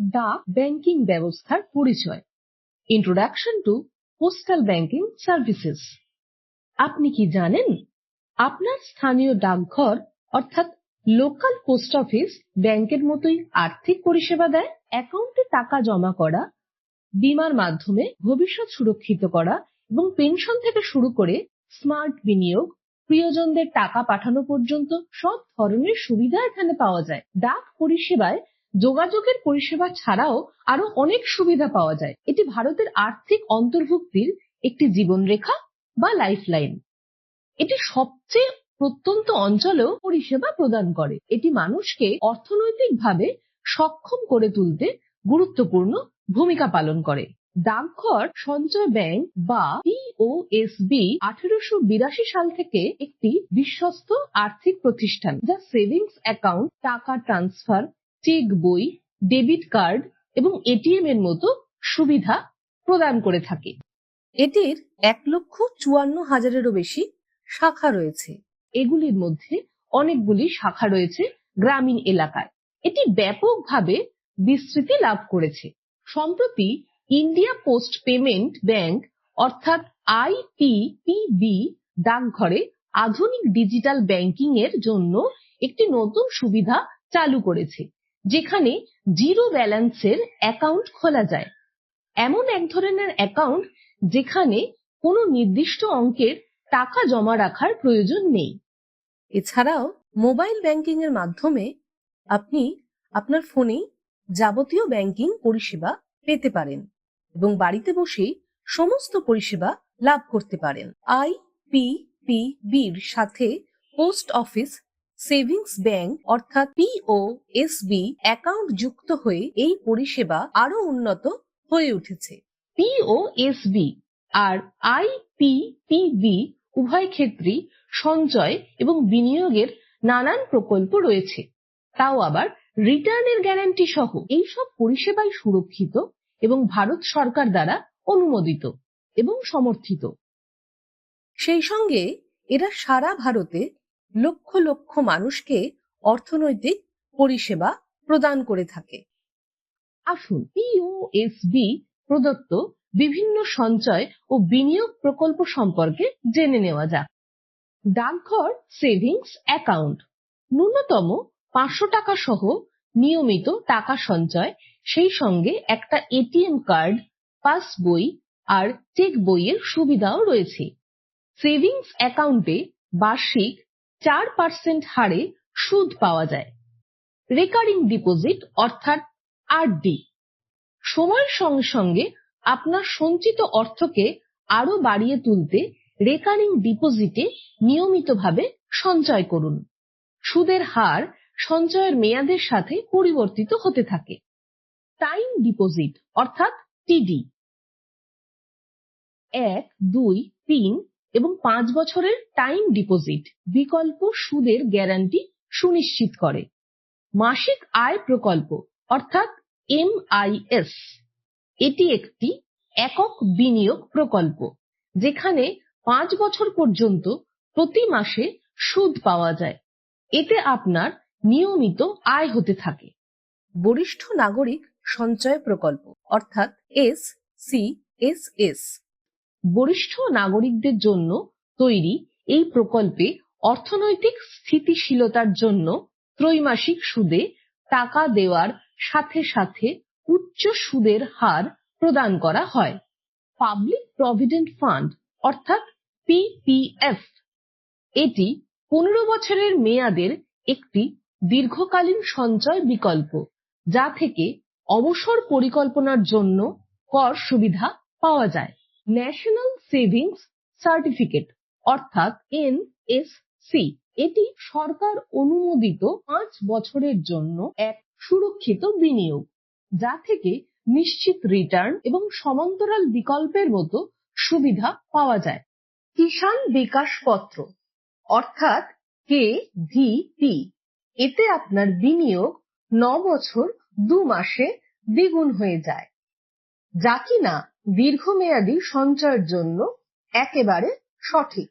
ডাক ব্যাংকিং ব্যবস্থার পরিচয়। Introduction to postal banking services আপনি কি জানেন? আপনার স্থানীয় ডাকঘর, অর্থাৎ লোকাল পোস্ট অফিস ব্যাংকের মতোই আর্থিক পরিষেবা দেয় অ্যাকাউন্টে টাকা জমা করা, বীমার মাধ্যমে ভবিষ্যৎ সুরক্ষিত করা এবং পেনশন থেকে শুরু করে স্মার্ট বিনিয়োগ, প্রিয়জনদের টাকা পাঠানো পর্যন্ত সব ধরনের সুবিধা এখানে পাওয়া যায়। ডাক পরিষেবায় যোগাযোগের পরিষেবা ছাড়াও আরও অনেক সুবিধা পাওয়া যায়। এটি ভারতের আর্থিক অন্তর্ভুক্তির একটি জীবনরেখা বা লাইফলাইন এটি সবচেয়ে প্রত্যন্ত অঞ্চলেও পরিষেবা প্রদান করে। এটি মানুষকে অর্থনৈতিকভাবে সক্ষম করে তুলতে গুরুত্বপূর্ণ ভূমিকা পালন করে। ডাকঘর সঞ্চয় ব্যাংক বা পিওএসবি আঠেরোশো বিরাশি সাল থেকে একটি বিশ্বস্ত আর্থিক প্রতিষ্ঠান। যা সেভিংস অ্যাকাউন্ট টাকা ট্রান্সফার চেক বই ডেবিট কার্ড এবং এটিএম এর মতো সুবিধা প্রদান করে থাকে। এটির এক লক্ষ চুয়ান্ন হাজারেরও বেশি শাখা রয়েছে। এগুলির মধ্যে অনেকগুলি শাখা রয়েছে গ্রামীণ এলাকায়। এটি ব্যাপকভাবে বিস্তৃতি লাভ করেছে। সম্প্রতি ইন্ডিয়া পোস্ট পেমেন্ট ব্যাংক অর্থাৎ আইপিপিবি ডাকঘরে আধুনিক ডিজিটাল ব্যাংকিং এর জন্য একটি নতুন সুবিধা চালু করেছে। যেখানে জিরো ব্যালেন্সের অ্যাকাউন্ট খোলা যায়। এমন এক ধরনের অ্যাকাউন্ট যেখানে কোনো নির্দিষ্ট অঙ্কের টাকা জমা রাখার প্রয়োজন নেই। এছাড়াও মোবাইল ব্যাংকিং এর মাধ্যমে আপনি আপনার ফোনেই যাবতীয় ব্যাংকিং পরিষেবা পেতে পারেন এবং বাড়িতে বসেই সমস্ত পরিষেবা লাভ করতে পারেন। আই পি পি বির সাথে পোস্ট অফিস সেভিংস ব্যাংক অর্থাৎ পিও এসবি অ্যাকাউন্ট যুক্ত হয়ে এই পরিষেবা আরও উন্নত হয়ে উঠেছে। পিওএসবি আর আইপিপিবি উভয় ক্ষেত্রেই সঞ্চয় এবং বিনিয়োগের নানান প্রকল্প রয়েছে। তাও আবার রিটার্নের গ্যারান্টি সহ এইসব পরিষেবাই সুরক্ষিত এবং ভারত সরকার দ্বারা অনুমোদিত এবং সমর্থিত। সেই সঙ্গে এরা সারা ভারতে লক্ষ লক্ষ মানুষকে অর্থনৈতিক পরিষেবা প্রদান করে থাকে। আসুন পিওএসবি প্রদত্ত বিভিন্ন সঞ্চয় ও বিনিয়োগ প্রকল্প সম্পর্কে জেনে নেওয়া যাক। ডাকঘর সেভিংস অ্যাকাউন্ট ন্যূনতম পাঁচশো টাকা সহ নিয়মিত টাকা সঞ্চয়, সেই সঙ্গে একটা এটিএম কার্ড, পাস বই আর চেক বইয়ের সুবিধাও রয়েছে। সেভিংস অ্যাকাউন্টে বার্ষিক চার পার্সেন্ট হারে সুদ পাওয়া যায়। রেকারিং ডিপোজিট অর্থাৎ আরডি সময়ের সঙ্গে সঙ্গে আপনার সঞ্চিত অর্থকে আরও বাড়িয়ে তুলতে রেকারিং ডিপোজিটে নিয়মিতভাবে সঞ্চয় করুন। সুদের হার সঞ্চয়ের মেয়াদের সাথে পরিবর্তিত হতে থাকে। টাইম ডিপোজিট অর্থাৎ টিডি এক, দুই, তিন এবং পাঁচ বছরের টাইম ডিপোজিট বিকল্প সুদের গ্যারান্টি সুনিশ্চিত করে। মাসিক আয় প্রকল্প, অর্থাৎ এমআইএস এটি একটি একক বিনিয়োগ প্রকল্প, যেখানে পাঁচ বছর পর্যন্ত প্রতি মাসে সুদ পাওয়া যায়। এতে আপনার নিয়মিত আয় হতে থাকে। বরিষ্ঠ নাগরিক সঞ্চয় প্রকল্প, অর্থাৎ এস সি এস এস বরিষ্ঠ নাগরিকদের জন্য তৈরি এই প্রকল্পে অর্থনৈতিক স্থিতিশীলতার জন্য ত্রৈমাসিক সুদে টাকা দেওয়ার সাথে সাথে উচ্চ সুদের হার প্রদান করা হয়। পাবলিক প্রভিডেন্ট ফান্ড অর্থাৎ পিপিএফ এটি পনেরো বছরের মেয়াদের একটি দীর্ঘকালীন সঞ্চয় বিকল্প, যা থেকে অবসর পরিকল্পনার জন্য কর সুবিধা পাওয়া যায়। ন্যাশনাল সেভিংস সার্টিফিকেট অর্থাৎ এনএসসি এটি সরকার অনুমোদিত পাঁচ বছরের জন্য এক সুরক্ষিত বিনিয়োগ, যা থেকে নিশ্চিত রিটার্ন এবং সমান্তরাল বিকল্পের মতো সুবিধা পাওয়া যায়। কিষাণ বিকাশ পত্র অর্থাৎ কে ভিপি এতে আপনার বিনিয়োগ ন বছর দু মাসে দ্বিগুণ হয়ে যায়। যা কিনা দীর্ঘমেয়াদী সঞ্চয়ের জন্য একেবারে সঠিক।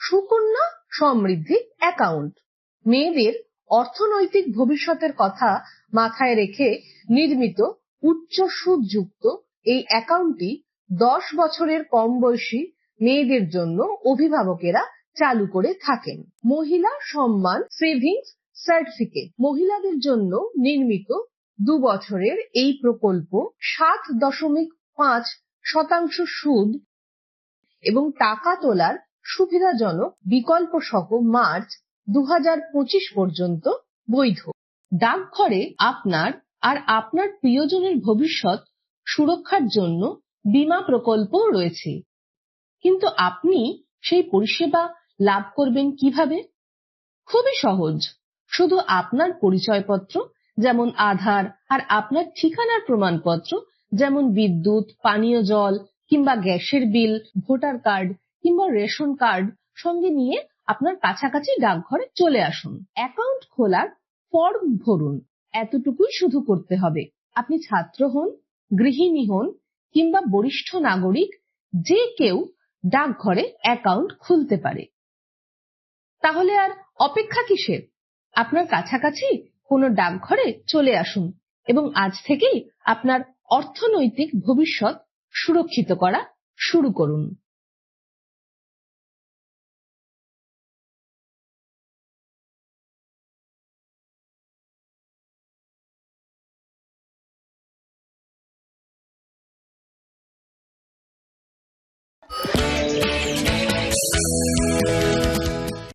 সুকন্যা সমৃদ্ধি অ্যাকাউন্ট মেয়েদের অর্থনৈতিক ভবিষ্যতের কথা মাথায় রেখে নির্মিত উচ্চ সুদযুক্ত এই অ্যাকাউন্টটি দশ বছরের কম বয়সী মেয়েদের জন্য অভিভাবকেরা চালু করে থাকেন। মহিলা সম্মান সেভিংস সার্টিফিকেট মহিলাদের জন্য নির্মিত দু বছরের এই প্রকল্প সাত দশমিক পাঁচ শতাংশ সুদ এবং টাকা তোলার সুবিধাজনক বিকল্প সহ মার্চ দু পর্যন্ত বৈধ। ডাকঘরে আপনার আর আপনার প্রিয়জনের ভবিষ্যৎ সুরক্ষার জন্য বীমা প্রকল্পও রয়েছে। কিন্তু আপনি সেই পরিষেবা লাভ করবেন কীভাবে? খুবই সহজ। শুধু আপনার পরিচয়পত্র, যেমন আধার আর আপনার ঠিকানার প্রমাণপত্র যেমন বিদ্যুৎ, পানীয় জল, কিংবা গ্যাসের বিল, ভোটার কার্ড, কিংবা রেশন কার্ড সঙ্গে নিয়ে আপনার কাছাকাছি ডাকঘরে চলে আসুন। অ্যাকাউন্ট খোলার ফর্ম ভরুন। এতটুকুই শুধু করতে হবে। আপনি ছাত্র হন, গৃহিণী হন, কিংবা বরিষ্ঠ নাগরিক, যে কেউ ডাকঘরে অ্যাকাউন্ট খুলতে পারে। তাহলে আর অপেক্ষা কিসের? আপনার কাছাকাছি কোনো ডাকঘরে চলে আসুন এবং আজ থেকেই আপনার অর্থনৈতিক ভবিষ্যৎ সুরক্ষিত করা শুরু করুন।